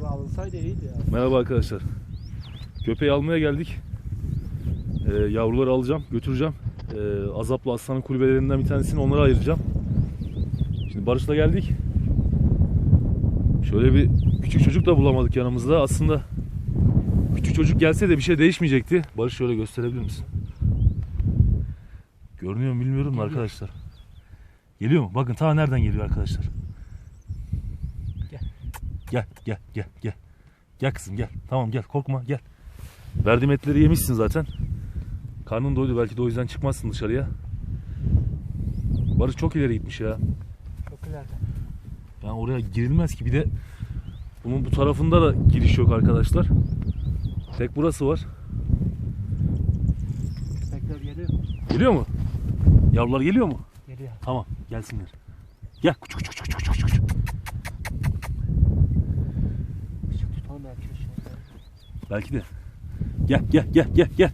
Bura alınsaydı iyiydi ya. Merhaba arkadaşlar. Köpeği almaya geldik. Ee, yavruları alacağım, götüreceğim. Ee, Azaplı Aslan'ın kulübelerinden bir tanesini onlara ayıracağım. Şimdi Barış'la geldik. Şöyle bir küçük çocuk da bulamadık yanımızda. Aslında küçük çocuk gelse de bir şey değişmeyecekti. Barış şöyle gösterebilir misin? Görünüyor mu bilmiyorum da arkadaşlar. Geliyor mu? Bakın ta nereden geliyor arkadaşlar. Gel. Gel, gel, gel, gel. Kızım gel. Tamam gel korkma gel. Verdiğim etleri yemişsin zaten. Karnın doydu belki de o yüzden çıkmazsın dışarıya. Barış çok ileri gitmiş ya. Çok ileride. Yani oraya girilmez ki bir de bunun bu tarafında da giriş yok arkadaşlar. Tek burası var. Köpekler geliyor. Geliyor mu? Yavrular geliyor mu? Geliyor. Tamam gelsinler. Gel küçük küçük küçük küçük küçük. Işık tutalım belki ışığı. Belki de. Gel gel gel gel gel.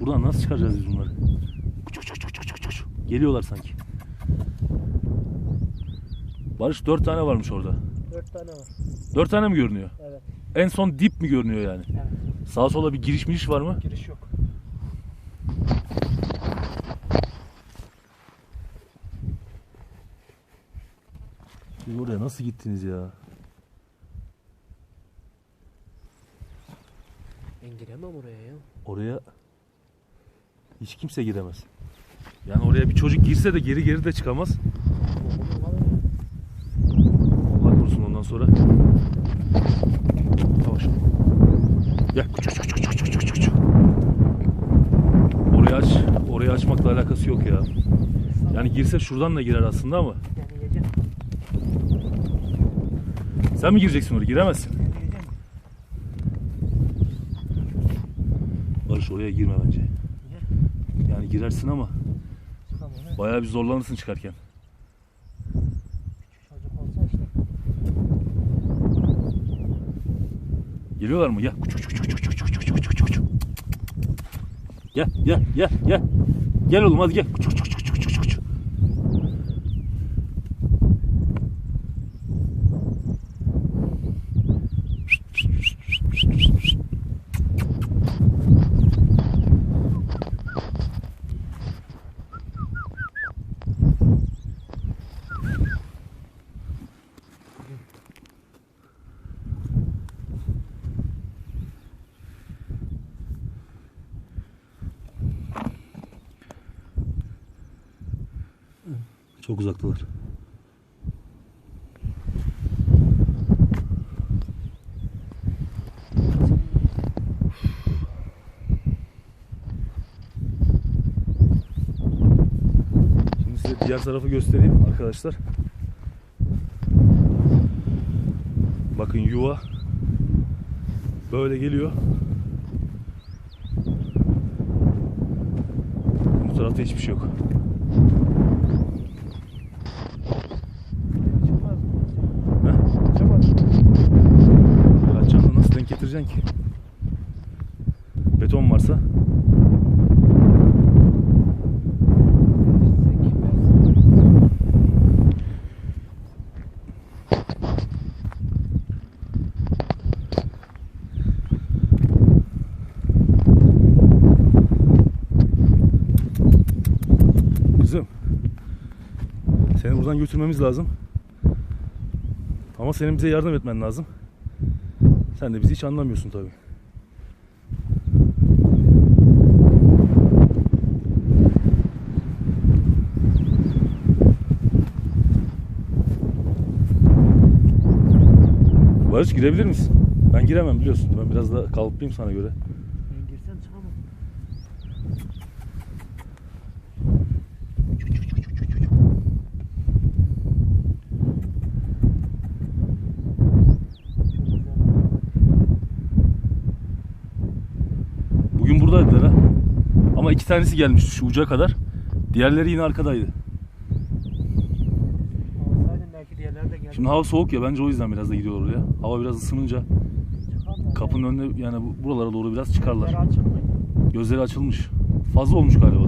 Buradan nasıl çıkaracağız biz bunları? Küçük küçük küçük küçük küçük. Geliyorlar sanki. Barış dört tane varmış orada. Dört tane var. Dört tane mi görünüyor? Evet. En son dip mi görünüyor yani? Evet. Sağa sola bir giriş miriş var mı? Giriş yok. Siz oraya nasıl gittiniz ya? Ben giremem oraya ya. Oraya hiç kimse giremez. Yani oraya bir çocuk girse de geri geri de çıkamaz. Allah korusun ondan sonra. Yavaş. Gel. Orayı aç. Orayı açmakla alakası yok ya. Yani girse şuradan da girer aslında ama. Sen mi gireceksin oraya? Giremezsin. Ben yiyeceğim. Barış oraya girme bence. Niye? Yani girersin ama Çıkamam. ha. bayağı bir zorlanırsın çıkarken. Küçük çocuk olsa işte. Geliyorlar mı? Gel. Küçük küçük küçük küçük küçük küçük küçük küçük. Gel gel gel gel. Gel oğlum hadi gel. Küçük küçük. Çok uzaktalar. Şimdi size diğer tarafı göstereyim arkadaşlar. Bakın yuva böyle geliyor. Bu tarafta hiçbir şey yok. Getireceksin ki? Beton varsa. Kızım Seni buradan götürmemiz lazım. Ama senin bize yardım etmen lazım Sen de bizi hiç anlamıyorsun tabi Barış girebilir misin? Ben giremem biliyorsun. Ben biraz da kalıplıyım sana göre. Ben girsem çıkamam. Bugün buradaydılar ha. Ama iki tanesi gelmişti şu uca kadar. Diğerleri yine arkadaydı. Şimdi hava soğuk ya bence o yüzden biraz da gidiyorlar oraya. Hava biraz ısınınca kapının önüne yani bu- buralara doğru biraz çıkarlar. Gözleri açılmış. Fazla olmuş galiba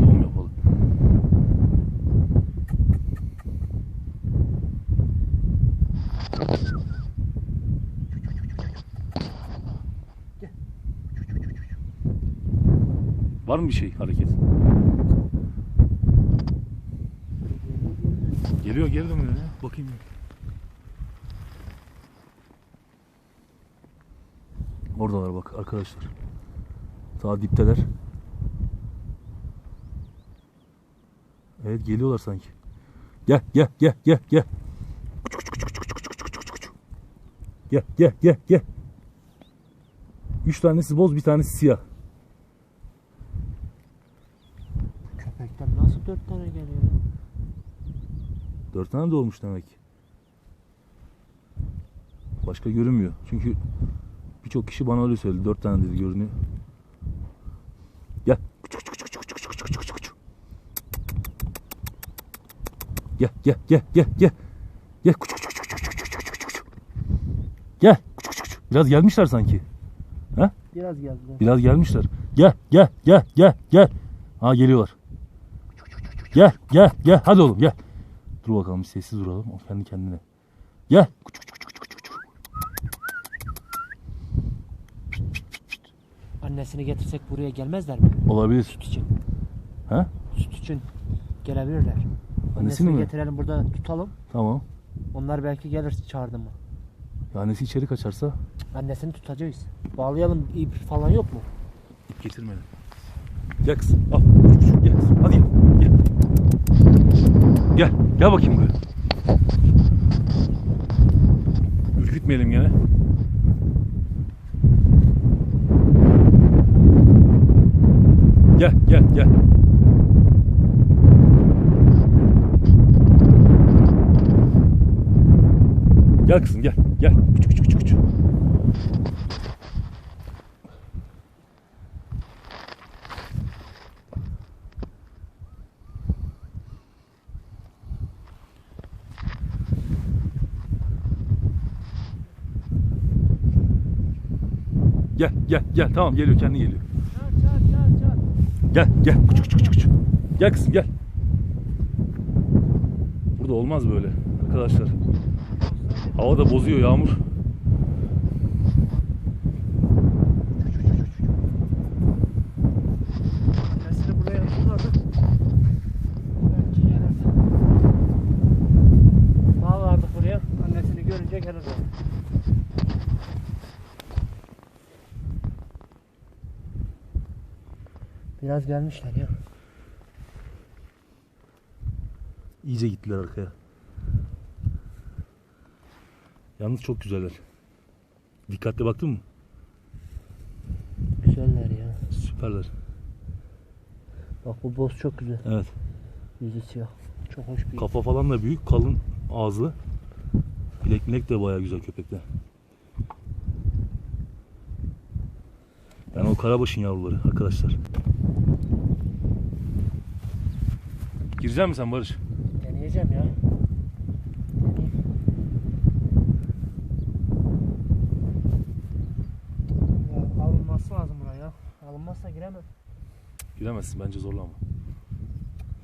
Var mı bir şey hareket? Geliyor geri dönüyor ya. Bakayım. Oradalar bak arkadaşlar. Daha dipteler. Evet geliyorlar sanki. Gel gel gel gel gel. Gel gel gel gel. Üç tanesi boz bir tanesi siyah. Köpekten nasıl dört tane geliyor? Dört tane de olmuş demek. Başka görünmüyor. Çünkü birçok kişi bana öyle söyledi. Dört tane dedi görünüyor. Gel. Gel gel gel gel gel. Gel. Gel. Biraz gelmişler sanki. Biraz geldiler. Biraz gelmişler. Gel gel gel gel gel. Ha geliyorlar. Gel gel gel. Hadi oğlum gel. Dur bakalım bir sessiz duralım. O kendi kendine. Gel. Annesini getirsek buraya gelmezler mi? Olabilir. Süt için. Ha? Süt için gelebilirler. Annesini Annesini mi? getirelim burada tutalım. Tamam. Onlar belki gelir çağırdı mı? Ya Annesi içeri kaçarsa Annesini tutacağız. Bağlayalım ip falan yok mu? ip getirmedi. Gel kızım. Al. Gel. Gel. Gel. Bakayım buraya. Ürkütmeyelim gene. Gel gel gel. Gel kızım gel. Gel. Küçük küçük küçük küçük. Gel gel gel tamam geliyor kendi geliyor. Çağır çağır çağır. Gel gel küçük küçük. Gel kızım gel. Burada olmaz böyle arkadaşlar. Hava da bozuyor yağmur. Annesini buraya tutardık. Belki gelirdi. Bağlardık buraya. Annesini görünce gelir o. Biraz gelmişler ya. İyice gittiler arkaya. Yalnız çok güzeller. Dikkatli baktın mı? Güzeller ya. Süperler. Bak bu boz çok güzel. Evet. Yüzü siyah. Çok hoş bir. Kafa falan da büyük, kalın ağızlı. Bilek bilek de bayağı güzel köpekler. Yani o karabaşın yavruları arkadaşlar. Girecek misin sen Barış? Deneyeceğim ya. Alınması lazım buraya. Alınmazsa giremem. Giremezsin bence zorlama.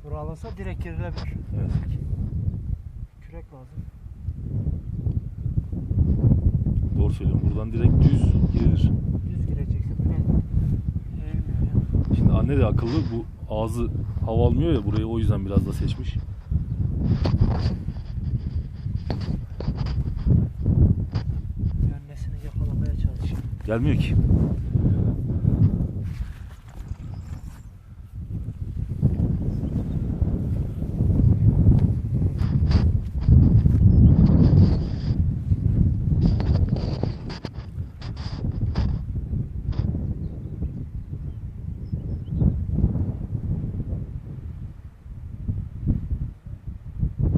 Bura alınsa direkt girilebilir. Evet. Kürek lazım. Doğru söylüyorum. Buradan direkt düz girilir. Düz gireceksin. Şimdi anne de akıllı. Bu ağzı hava almıyor ya burayı o yüzden biraz da seçmiş. Annesini yakalamaya çalışıyor. Gelmiyor ki.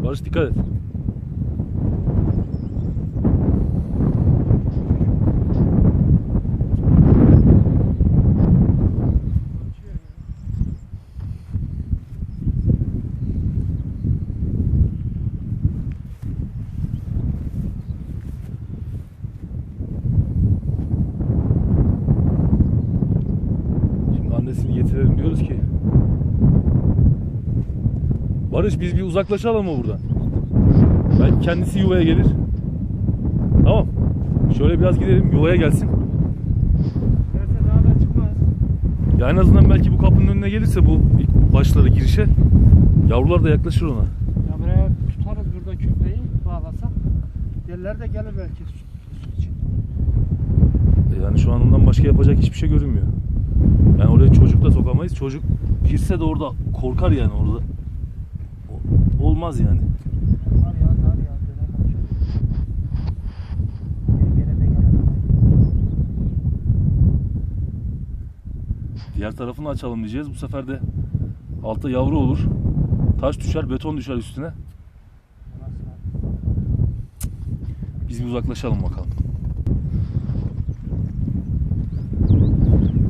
varst í göð Barış biz bir uzaklaşalım mı buradan? Belki kendisi yuvaya gelir. Tamam. Şöyle biraz gidelim yuvaya gelsin. Derse daha da çıkmaz. Ya en azından belki bu kapının önüne gelirse bu başları girişe yavrular da yaklaşır ona. Ya buraya tutarız burada köpeği bağlasak. Yerler de gelir belki su, için. E Yani şu an ondan başka yapacak hiçbir şey görünmüyor. Yani oraya çocuk da sokamayız. Çocuk girse de orada korkar yani orada. O- Olmaz yani. Var ya dar ya dönemez çocuk. Geri gene de gelemez. Diğer tarafını açalım diyeceğiz. Bu sefer de altta yavru olur. Taş düşer, beton düşer üstüne. Biz bir uzaklaşalım bakalım.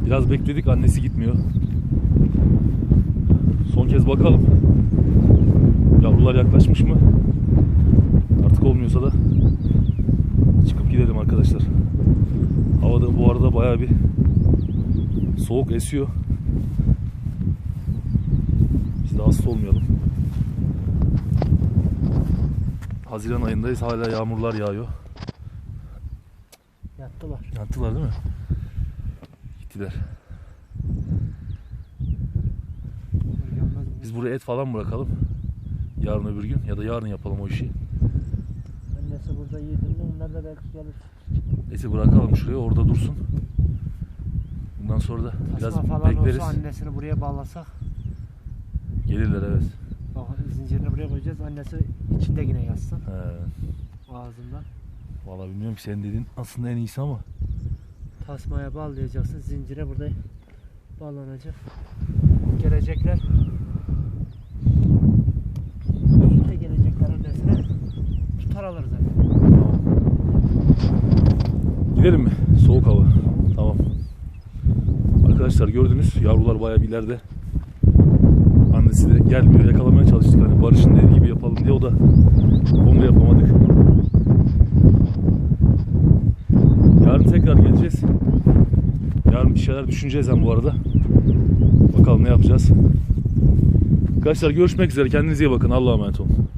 Biraz bekledik annesi gitmiyor. Son kez bakalım. Yavrular yaklaşmış mı? Artık olmuyorsa da çıkıp gidelim arkadaşlar. Havada bu arada bayağı bir soğuk esiyor. Biz de hasta olmayalım. Haziran ayındayız hala yağmurlar yağıyor. Yattılar. Yattılar değil mi? Gittiler. Biz buraya et falan bırakalım. Yarın öbür gün ya da yarın yapalım o işi. Annesi burada yedirdi. Onlar da belki gelir. Eti bırakalım şuraya orada dursun. Bundan sonra da biraz Tasma falan bekleriz. olsa annesini buraya bağlasak. Gelirler evet. Bak zincirini buraya koyacağız. Annesi içinde yine yatsın. He. Ağzında. Vallahi bilmiyorum ki senin dediğin aslında en iyisi ama. Tasmaya bağlayacaksın. Zincire burada bağlanacak. Gelecekler. İşte gelecekler annesine. Tutar alır zaten. Tamam. Gidelim mi? Soğuk hava. Tamam. Arkadaşlar gördünüz yavrular bayağı bir ileride. Annesi de gelmiyor. Yakalamaya çalıştık hani Barış'ın dediği gibi yapalım diye o da onu da yapamadık. Yarın tekrar geleceğiz. Yarın bir şeyler düşüneceğiz hem bu arada. Bakalım ne yapacağız. Arkadaşlar görüşmek üzere. Kendinize iyi bakın. Allah'a emanet olun.